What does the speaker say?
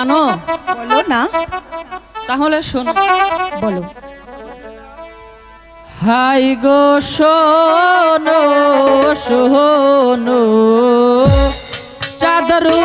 জানো? বলো না। তাহলে শোনো। বলো। হাই গো শোনো শোনো। চাদরু